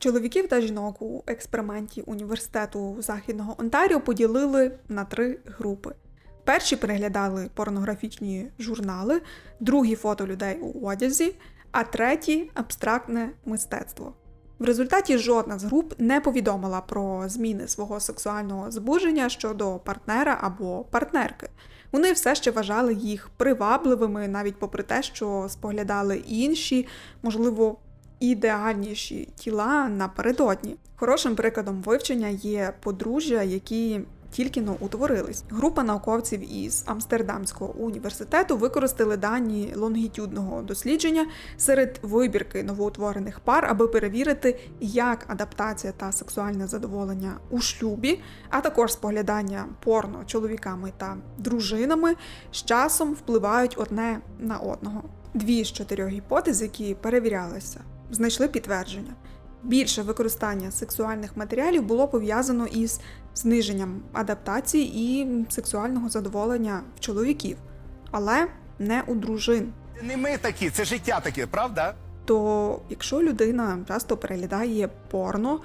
Чоловіків та жінок у експерименті університету Західного Онтаріо поділили на три групи. Перші переглядали порнографічні журнали, другі фото людей у одязі, а треті абстрактне мистецтво. В результаті жодна з груп не повідомила про зміни свого сексуального збудження щодо партнера або партнерки. Вони все ще вважали їх привабливими, навіть попри те, що споглядали інші, можливо, ідеальніші тіла напередодні. Хорошим прикладом вивчення є подружжя, які тільки но утворились. Група науковців із Амстердамського університету використали дані лонгітюдного дослідження серед вибірки новоутворених пар, аби перевірити, як адаптація та сексуальне задоволення у шлюбі, а також споглядання порно чоловіками та дружинами з часом впливають одне на одного. Дві з чотирьох гіпотез, які перевірялися, знайшли підтвердження. Більше використання сексуальних матеріалів було пов'язано із зниженням адаптації і сексуального задоволення в чоловіків, але не у дружин. Це не ми такі, це життя таке, правда? То якщо людина часто переглядає порно,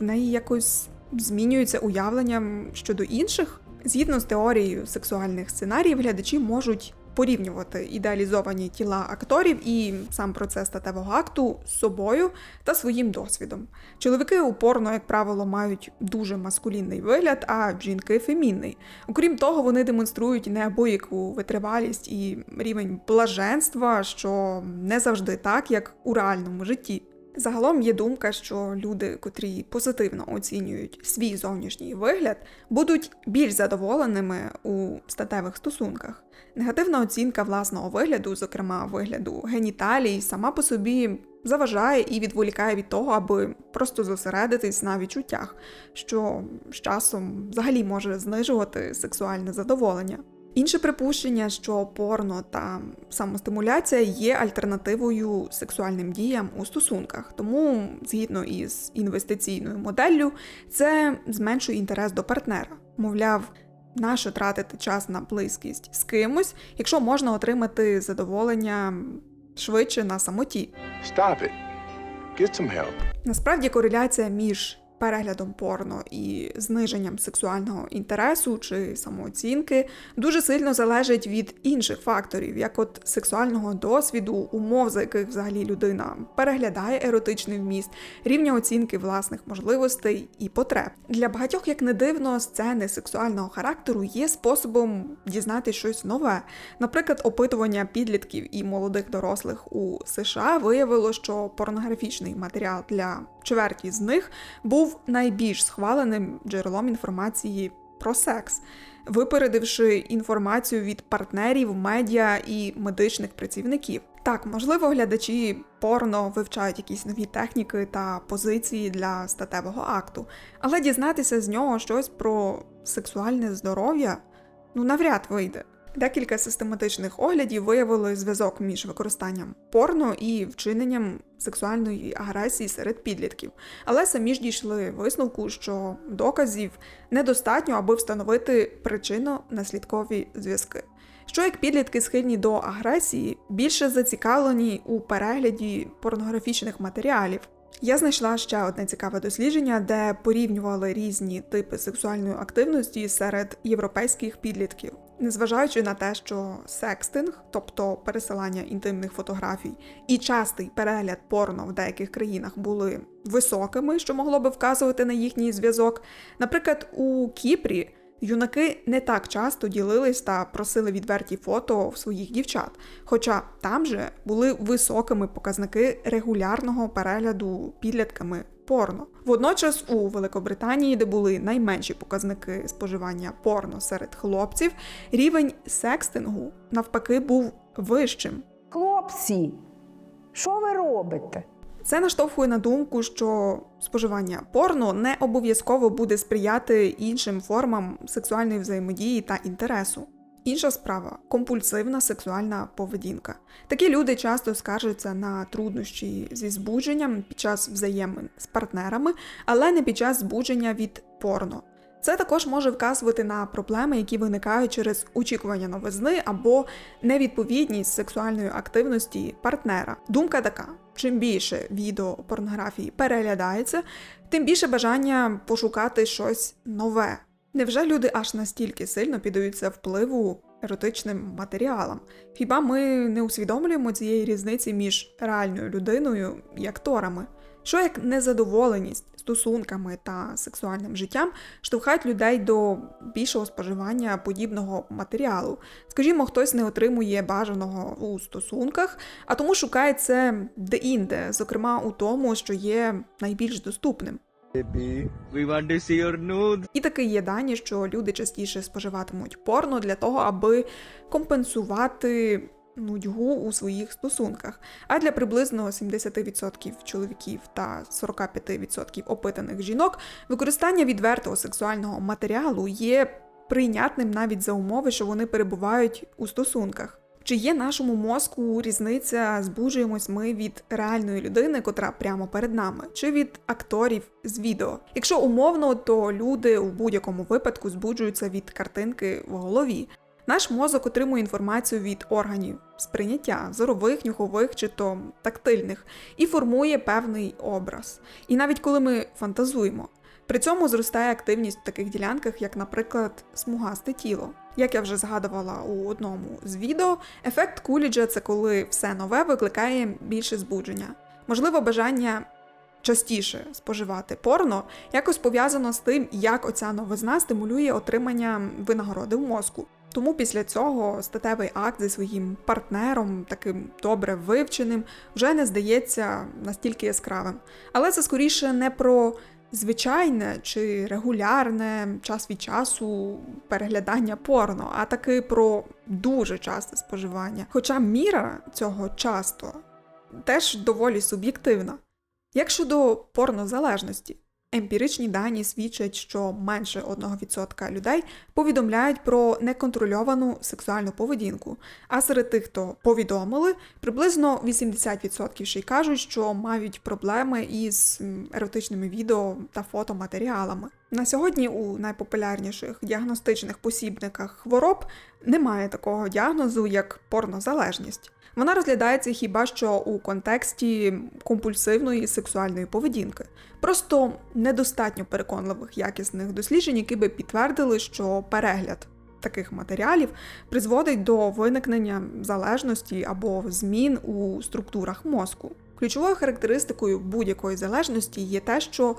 в неї якось змінюється уявлення щодо інших. Згідно з теорією сексуальних сценаріїв, глядачі можуть порівнювати ідеалізовані тіла акторів і сам процес статевого акту з собою та своїм досвідом. Чоловіки у порно, як правило, мають дуже маскулінний вигляд, а жінки фемінний. Окрім того, вони демонструють неабияку витривалість і рівень блаженства, що не завжди так, як у реальному житті. Загалом є думка, що люди, котрі позитивно оцінюють свій зовнішній вигляд, будуть більш задоволеними у статевих стосунках. Негативна оцінка власного вигляду, зокрема вигляду геніталій, сама по собі заважає і відволікає від того, аби просто зосередитись на відчуттях, що з часом взагалі може знижувати сексуальне задоволення. Інше припущення, що порно та самостимуляція є альтернативою сексуальним діям у стосунках, тому, згідно із інвестиційною моделлю, це зменшує інтерес до партнера. Мовляв, нащо тратити час на близькість з кимось, якщо можна отримати задоволення швидше на самоті. Stop it. Get some help. Насправді кореляція між переглядом порно і зниженням сексуального інтересу чи самооцінки дуже сильно залежить від інших факторів, як от сексуального досвіду, умов, за яких взагалі людина переглядає еротичний вміст, рівня оцінки власних можливостей і потреб. Для багатьох, як не дивно, сцени сексуального характеру є способом дізнати щось нове. Наприклад, опитування підлітків і молодих дорослих у США виявило, що порнографічний матеріал для чверті з них був найбільш схваленим джерелом інформації про секс, випередивши інформацію від партнерів, медіа і медичних працівників. Так, можливо, глядачі порно вивчають якісь нові техніки та позиції для статевого акту, але дізнатися з нього щось про сексуальне здоров'я ну навряд вийде. Декілька систематичних оглядів виявили зв'язок між використанням порно і вчиненням сексуальної агресії серед підлітків, але самі ж дійшли висновку, що доказів недостатньо, аби встановити причинно-наслідкові зв'язки. Що як підлітки схильні до агресії, більше зацікавлені у перегляді порнографічних матеріалів. Я знайшла ще одне цікаве дослідження, де порівнювали різні типи сексуальної активності серед європейських підлітків. Незважаючи на те, що секстинг, тобто пересилання інтимних фотографій, і частий перегляд порно в деяких країнах були високими, що могло би вказувати на їхній зв'язок. Наприклад, у Кіпрі юнаки не так часто ділились та просили відверті фото в своїх дівчат, хоча там же були високими показники регулярного перегляду підлітками порно. Водночас у Великобританії, де були найменші показники споживання порно серед хлопців, рівень секстингу навпаки був вищим. Хлопці, що ви робите? Це наштовхує на думку, що споживання порно не обов'язково буде сприяти іншим формам сексуальної взаємодії та інтересу. Інша справа компульсивна сексуальна поведінка. Такі люди часто скаржаться на труднощі зі збудженням під час взаємин з партнерами, але не під час збудження від порно. Це також може вказувати на проблеми, які виникають через очікування новизни або невідповідність сексуальної активності партнера. Думка така: чим більше відео порнографії переглядається, тим більше бажання пошукати щось нове. Невже люди аж настільки сильно піддаються впливу еротичним матеріалам? Хіба ми не усвідомлюємо цієї різниці між реальною людиною і акторами? Що як незадоволеність стосунками та сексуальним життям штовхають людей до більшого споживання подібного матеріалу? Скажімо, хтось не отримує бажаного у стосунках, а тому шукає це де-інде, зокрема у тому, що є найбільш доступним. We want. І таки є дані, що люди частіше споживатимуть порно для того, аби компенсувати нудьгу у своїх стосунках. А для приблизно 70% чоловіків та 45% опитаних жінок використання відвертого сексуального матеріалу є прийнятним навіть за умови, що вони перебувають у стосунках. Чи є нашому мозку різниця, збуджуємось ми від реальної людини, котра прямо перед нами, чи від акторів з відео? Якщо умовно, то люди у будь-якому випадку збуджуються від картинки в голові. Наш мозок отримує інформацію від органів сприйняття зорових, нюхових чи то тактильних і формує певний образ. І навіть коли ми фантазуємо, при цьому зростає активність в таких ділянках, як, наприклад, смугасте тіло. Як я вже згадувала у одному з відео, ефект Куліджа це коли все нове викликає більше збудження. Можливо, бажання частіше споживати порно якось пов'язано з тим, як оця новизна стимулює отримання винагороди в мозку. Тому після цього статевий акт зі своїм партнером, таким добре вивченим, вже не здається настільки яскравим. Але це скоріше не про звичайне чи регулярне час від часу переглядання порно, а таки про дуже часте споживання. Хоча міра цього часто теж доволі суб'єктивна. Як щодо порнозалежності, емпіричні дані свідчать, що менше 1% людей повідомляють про неконтрольовану сексуальну поведінку, а серед тих, хто повідомили, приблизно 80% ще й кажуть, що мають проблеми із еротичними відео та фотоматеріалами. На сьогодні у найпопулярніших діагностичних посібниках хвороб немає такого діагнозу, як порнозалежність. Вона розглядається хіба що у контексті компульсивної сексуальної поведінки. Просто недостатньо переконливих якісних досліджень, які би підтвердили, що перегляд таких матеріалів призводить до виникнення залежності або змін у структурах мозку. Ключовою характеристикою будь-якої залежності є те, що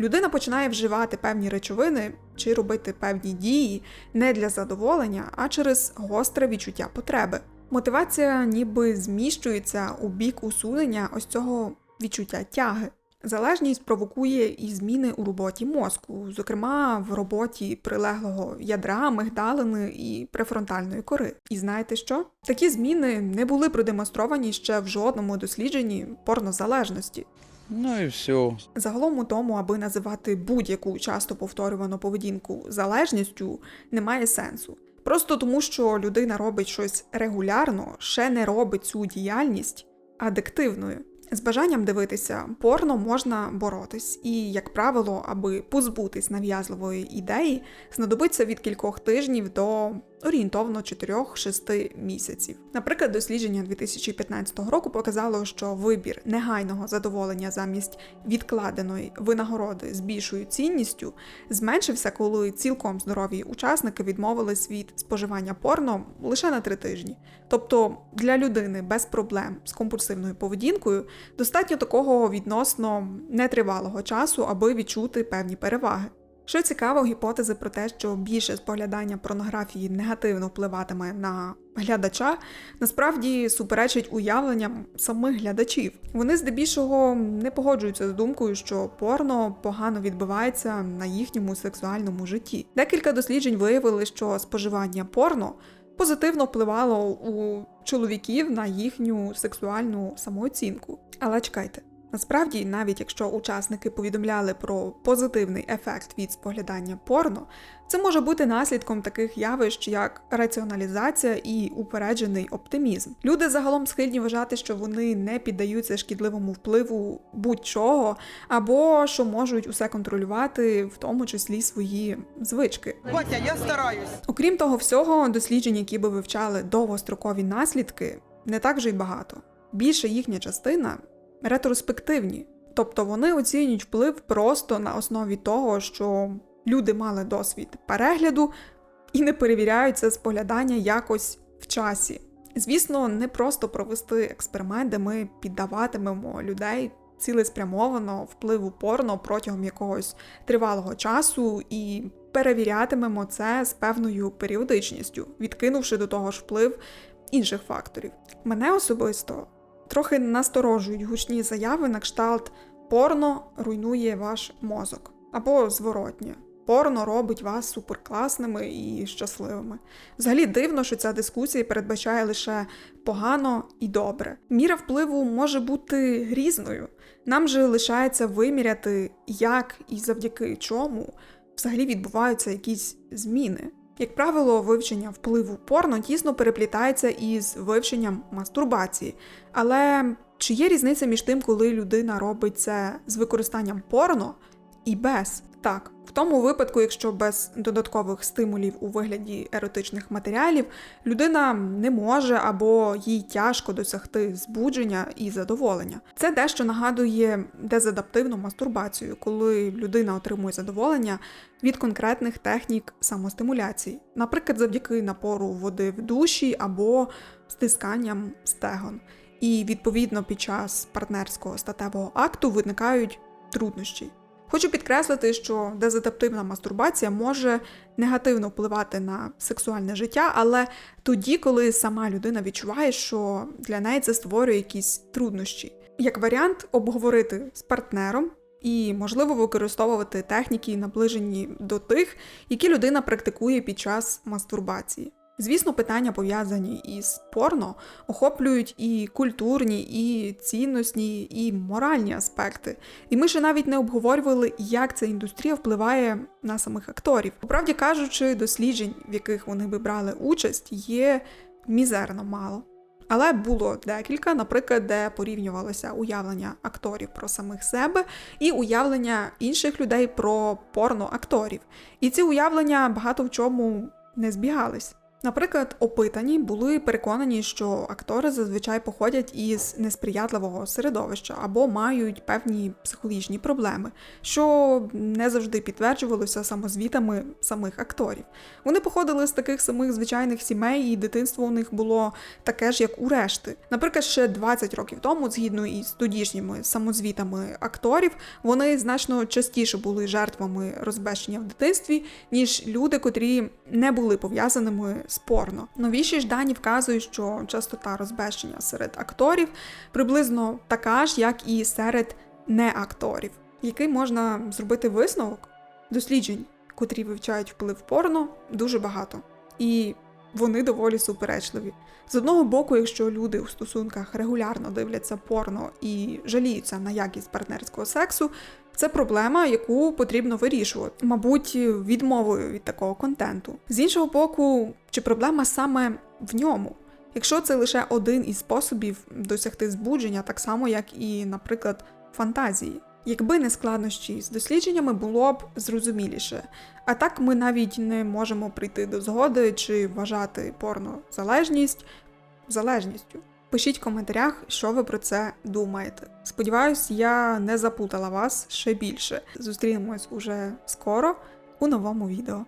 людина починає вживати певні речовини чи робити певні дії не для задоволення, а через гостре відчуття потреби. Мотивація ніби зміщується у бік усунення ось цього відчуття тяги. Залежність провокує і зміни у роботі мозку, зокрема в роботі прилеглого ядра, мигдалини і префронтальної кори. І знаєте що? Такі зміни не були продемонстровані ще в жодному дослідженні порнозалежності. Ну і все. Загалом у тому, аби називати будь-яку часто повторювану поведінку залежністю, немає сенсу. Просто тому, що людина робить щось регулярно, ще не робить цю діяльність адиктивною. З бажанням дивитися порно можна боротись, і, як правило, аби позбутись нав'язливої ідеї, знадобиться від кількох тижнів до орієнтовно 4-6 місяців. Наприклад, дослідження 2015 року показало, що вибір негайного задоволення замість відкладеної винагороди з більшою цінністю зменшився, коли цілком здорові учасники відмовились від споживання порно лише на три тижні. Тобто для людини без проблем з компульсивною поведінкою достатньо такого відносно нетривалого часу, аби відчути певні переваги. Що цікаво, гіпотези про те, що більше споглядання порнографії негативно впливатиме на глядача, насправді суперечить уявленням самих глядачів. Вони здебільшого не погоджуються з думкою, що порно погано відбивається на їхньому сексуальному житті. Декілька досліджень виявили, що споживання порно позитивно впливало у чоловіків на їхню сексуальну самооцінку. Але чекайте. Насправді, навіть якщо учасники повідомляли про позитивний ефект від споглядання порно, це може бути наслідком таких явищ, як раціоналізація і упереджений оптимізм. Люди загалом схильні вважати, що вони не піддаються шкідливому впливу будь-чого, або що можуть усе контролювати, в тому числі свої звички. Батя, я стараюсь. Окрім того всього, досліджень, які би вивчали довгострокові наслідки, не так вже й багато. Більша їхня частина ретроспективні, тобто вони оцінюють вплив просто на основі того, що люди мали досвід перегляду і не перевіряють це споглядання якось в часі. Звісно, не просто провести експеримент, де ми піддаватимемо людей цілеспрямовано впливу порно протягом якогось тривалого часу і перевірятимемо це з певною періодичністю, відкинувши до того ж вплив інших факторів. Мене особисто трохи насторожують гучні заяви на кшталт порно руйнує ваш мозок або зворотнє. Порно робить вас суперкласними і щасливими. Взагалі дивно, що ця дискусія передбачає лише погано і добре. Міра впливу може бути різною. Нам же лишається виміряти, як і завдяки чому взагалі відбуваються якісь зміни. Як правило, вивчення впливу порно тісно переплітається із вивченням мастурбації. Але чи є різниця між тим, коли людина робить це з використанням порно і без? Так, в тому випадку, якщо без додаткових стимулів у вигляді еротичних матеріалів людина не може або їй тяжко досягти збудження і задоволення. Це дещо нагадує дезадаптивну мастурбацію, коли людина отримує задоволення від конкретних технік самостимуляції, наприклад, завдяки напору води в душі або стисканням стегон. І відповідно під час партнерського статевого акту виникають труднощі. Хочу підкреслити, що дезадаптивна мастурбація може негативно впливати на сексуальне життя, але тоді, коли сама людина відчуває, що для неї це створює якісь труднощі. Як варіант, обговорити з партнером і, можливо, використовувати техніки, наближені до тих, які людина практикує під час мастурбації. Звісно, питання пов'язані із порно охоплюють і культурні, і цінностні, і моральні аспекти. І ми ще навіть не обговорювали, як ця індустрія впливає на самих акторів. Поправді кажучи, досліджень, в яких вони би брали участь, є мізерно мало. Але було декілька, наприклад, де порівнювалося уявлення акторів про самих себе і уявлення інших людей про порноакторів. І ці уявлення багато в чому не збігались. Наприклад, опитані були переконані, що актори зазвичай походять із несприятливого середовища або мають певні психологічні проблеми, що не завжди підтверджувалося самозвітами самих акторів. Вони походили з таких самих звичайних сімей, і дитинство у них було таке ж, як у решти. Наприклад, ще 20 років тому, згідно із тодішніми самозвітами акторів, вони значно частіше були жертвами розбещення в дитинстві, ніж люди, котрі не були пов'язаними з порно. Новіші ж дані вказують, що частота розбещення серед акторів приблизно така ж, як і серед неакторів. Який можна зробити висновок? Досліджень, котрі вивчають вплив порно, дуже багато. І вони доволі суперечливі. З одного боку, якщо люди у стосунках регулярно дивляться порно і жаліються на якість партнерського сексу, це проблема, яку потрібно вирішувати, мабуть, відмовою від такого контенту. З іншого боку, чи проблема саме в ньому? Якщо це лише один із способів досягти збудження, так само як і, наприклад, фантазії. Якби не складнощі з дослідженнями, було б зрозуміліше. А так ми навіть не можемо прийти до згоди чи вважати порнозалежність залежністю. Пишіть в коментарях, що ви про це думаєте. Сподіваюсь, я не заплутала вас ще більше. Зустрінемось уже скоро у новому відео.